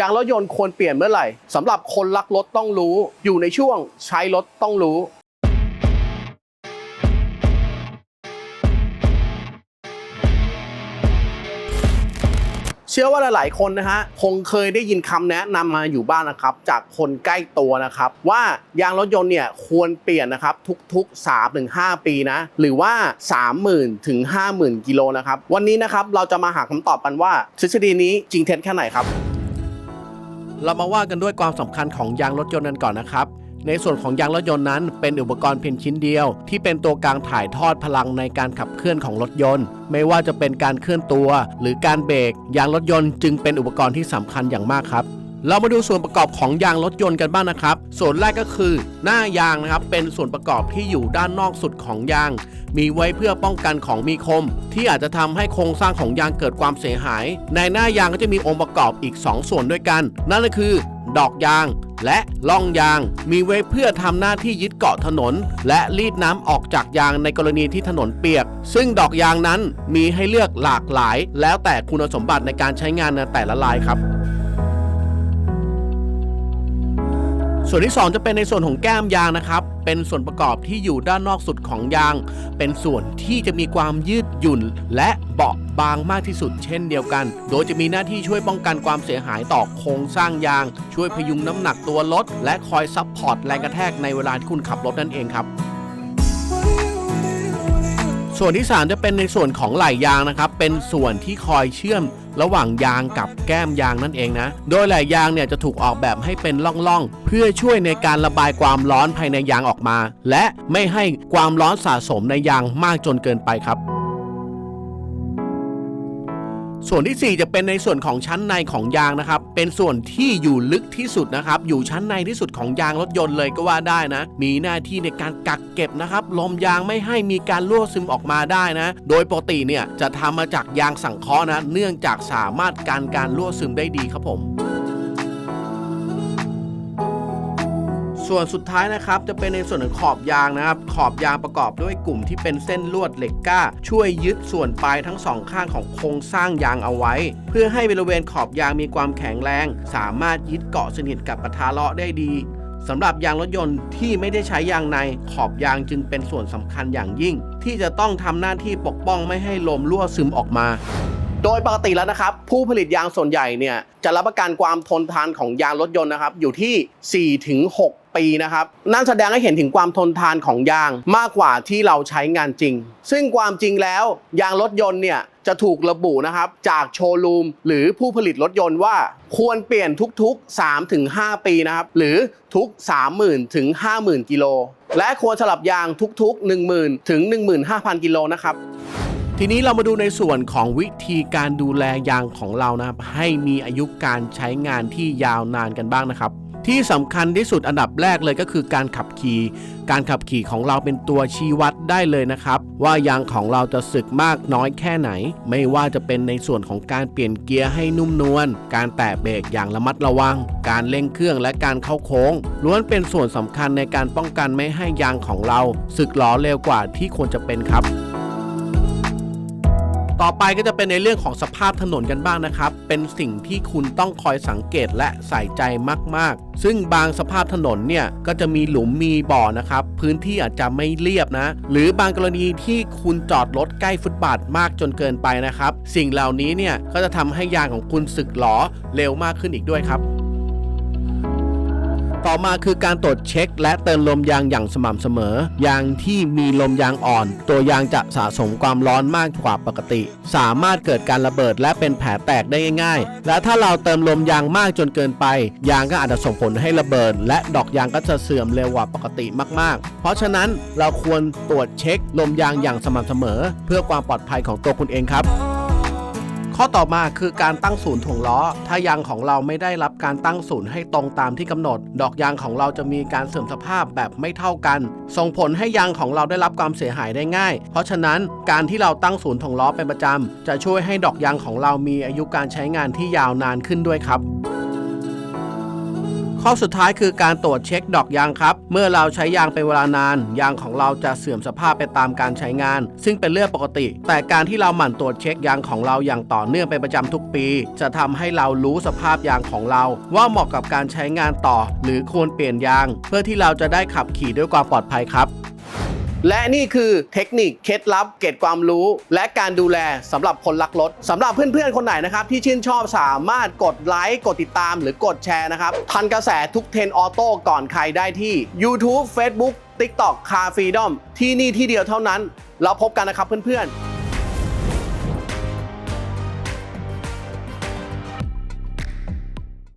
ยางรถยนต์ควรเปลี่ยนเมื่อไหร่สำหรับคนรักรถต้องรู้ อยู่ในช่วงใช้รถต้องรู้ เชื่อว่าหลาย ๆ คนนะฮะคงเคยได้ยินคำแนะนำมาอยู่บ้างนะครับ จากคนใกล้ตัวนะครับ ว่ายางรถยนต์เนี่ยควรเปลี่ยนนะครับทุกๆ3-5ปีนะ หรือว่า 30,000ถึง50,000 กิโลนะครับ วันนี้นะครับเราจะมาหาคำตอบกันว่าทฤษฎีนี้จริงเท็จแค่ไหนครับ เรามาว่ากันด้วยความสำคัญของยางรถยนต์กันก่อนนะครับ ในส่วนของยางรถยนต์นั้นเป็นอุปกรณ์เพียงชิ้นเดียว ที่เป็นตัวกลางถ่ายทอดพลังในการขับเคลื่อนของรถยนต์ ไม่ว่าจะเป็นการเคลื่อนตัว หรือการเบรกยางรถยนต์จึงเป็นอุปกรณ์ที่สำคัญอย่างมากครับ เรามาดูส่วนประกอบของยางรถยนต์กันบ้างนะครับ ส่วนแรกก็คือ หน้ายางนะครับเป็นส่วนประกอบที่อยู่ด้านนอกสุดของยาง มีไว้เพื่อป้องกันของมีคม ที่อาจจะทำให้โครงสร้างของยางเกิดความเสียหาย ในหน้ายางก็จะมีองค์ประกอบอีก 2 ส่วนด้วยกัน นั่นก็คือ ดอกยางและล่องยางมีไว้เพื่อทำหน้าที่ยึดเกาะถนน และรีดน้ำออกจากยางในกรณีที่ถนนเปียก ซึ่งดอกยางนั้นมีให้เลือกหลากหลาย แล้วแต่คุณสมบัติในการใช้งานในแต่ละลายครับ ส่วนที่ 2 จะเป็นในส่วนของแก้มยางนะครับ เป็นส่วนประกอบที่อยู่ด้านนอกสุดของยาง เป็นส่วนที่จะมีความยืดหยุ่น และเบาบางมากที่สุดเช่นเดียวกัน โดยจะมีหน้าที่ช่วยป้องกันความเสียหายต่อโครงสร้างยาง ช่วยพยุงน้ำหนักตัวรถและคอยซับพอร์ตแรงกระแทกในเวลาที่คุณขับรถนั่นเองครับส่วนที่ 3 จะเป็นในส่วนของไหล่ยางนะครับ เป็นส่วนที่คอยเชื่อม ระหว่างยางกับแก้มยางนั่นเองนะ โดยแหล่ยางเนี่ยจะถูกออกแบบให้เป็นล่องๆ เพื่อช่วยในการระบายความร้อนภายในยางออกมา และไม่ให้ความร้อนสะสมในยางมากจนเกินไปครับ ส่วนที่ 4 จะเป็นในส่วนของชั้นในของยางนะครับ เป็นส่วนที่อยู่ลึกที่สุดนะครับ อยู่ชั้นในที่สุดของยางรถยนต์เลยก็ว่าได้นะ มีหน้าที่ในการกักเก็บนะครับ ลมยางไม่ให้มีการรั่วซึมออกมาได้นะ โดยปกติเนี่ยจะทำมาจากยางสังเคราะห์นะ เนื่องจากสามารถการการรั่วซึมได้ดีครับผม ส่วนสุดท้ายนะครับจะเป็นในส่วนของขอบยางนะครับ ขอบยางประกอบด้วยกลุ่มที่เป็นเส้นลวดเหล็กก้า ช่วยยึดส่วนปลายทั้งสองข้างของโครงสร้างยางเอาไว้ เพื่อให้บริเวณขอบยางมีความแข็งแรง สามารถยึดเกาะสนิทกับปะทะเลาะได้ดีสำหรับยางรถยนต์ที่ไม่ได้ใช้ยางในขอบยางจึงเป็นส่วนสำคัญอย่างยิ่ง ที่จะต้องทำหน้าที่ปกป้องไม่ให้ลมรั่วซึมออกมา โดยปกติแล้วนะครับ ผู้ผลิตยางส่วนใหญ่เนี่ยจะรับประกันความทนทานของยางรถยนต์นะครับ อยู่ที่ 4-6 ปีนะครับนั่นแสดงให้เห็นถึงความทนทานของยางมากกว่าที่เราใช้งานจริง ซึ่งความจริงแล้วยางรถยนต์เนี่ยจะถูกระบุนะครับจากโชว์รูมหรือผู้ผลิตรถยนต์ว่า ควรเปลี่ยนทุกๆ 3-5 ปีนะครับหรือทุก 30,000ถึง50,000 กิโล และควรสลับยางทุกๆ 10,000ถึง15,000 กิโลนะครับทีนี้เรามาดูในส่วนของวิธีการดูแลยางของเรานะครับ ให้มีอายุการใช้งานที่ยาวนานกันบ้างนะครับ ที่สำคัญที่สุดอันดับแรกเลยก็คือการขับขี่ การขับขี่ของเราเป็นตัวชี้วัดได้เลยนะครับ ว่ายางของเราจะสึกมากน้อยแค่ไหน ไม่ว่าจะเป็นในส่วนของการเปลี่ยนเกียร์ให้นุ่มนวล การแตะเบรกอย่างระมัดระวัง การเร่งเครื่องและการเข้าโค้ง ล้วนเป็นส่วนสำคัญในการป้องกันไม่ให้ยางของเราสึกหลอเร็วกว่าที่ควรจะเป็นครับ ต่อไปก็จะเป็นในเรื่องของสภาพถนนกันบ้างนะครับ เป็นสิ่งที่คุณต้องคอยสังเกตและใส่ใจมาก ๆ ซึ่งบางสภาพถนนเนี่ยก็จะมีหลุมมีบ่อนะครับ พื้นที่อาจจะไม่เรียบนะ หรือบางกรณีที่คุณจอดรถใกล้ฟุตบาทมากจนเกินไปนะครับ สิ่งเหล่านี้เนี่ยก็จะทำให้ยางของคุณสึกหลอเร็วมากขึ้นอีกด้วยครับ ต่อมาคือการตรวจเช็ค และเติมลมยางอย่างสม่ำเสมอ ยางที่มีลมยางอ่อน ตัวยางจะสะสมความร้อนมากกว่าปกติ สามารถเกิดการระเบิดและเป็นแผลแตกได้ง่าย ๆ และถ้าเราเติมลมยางมากจนเกินไป ยางก็อาจจะส่งผลให้ระเบิด และดอกยางก็จะเสื่อมเร็วกว่าปกติมาก ๆ เพราะฉะนั้นเราควรตรวจเช็คลมยางอย่างสม่ำเสมอ เพื่อความปลอดภัยของตัวคุณเองครับ ข้อต่อมาคือการตั้งศูนย์ถ่วงล้อ ถ้ายางของเราไม่ได้รับการตั้งศูนย์ให้ตรงตามที่กำหนด ดอกยางของเราจะมีการเสื่อมสภาพแบบไม่เท่ากัน ส่งผลให้ยางของเราได้รับความเสียหายได้ง่าย เพราะฉะนั้นการที่เราตั้งศูนย์ถ่วงล้อเป็นประจำจะช่วยให้ดอกยางของเรามีอายุการใช้งานที่ยาวนานขึ้นด้วยครับ ข้อสุดท้ายคือการตรวจเช็คดอกยางครับ เมื่อเราใช้ยางเป็นเวลานาน ยางของเราจะเสื่อมสภาพไปตามการใช้งาน ซึ่งเป็นเรื่องปกติ แต่การที่เราหมั่นตรวจเช็คยางของเราอย่างต่อเนื่องเป็นประจำทุกปี จะทำให้เรารู้สภาพยางของเรา ว่าเหมาะกับการใช้งานต่อ หรือควรเปลี่ยนยาง เพื่อที่เราจะได้ขับขี่ด้วยความปลอดภัยครับ และนี่คือเทคนิคเคล็ดลับเกตความรู้ และการดูแลสำหรับคนรักรถสำหรับเพื่อนๆคนไหนนะครับที่ชื่นชอบสามารถกดไลค์กดติดตามหรือกดแชร์นะครับทันกระแสทุกเทนออโต้ก่อนใครได้ที่ YouTube Facebook TikTok Car Freedom ที่นี่ที่เดียวเท่านั้นเราพบกันนะครับเพื่อนๆ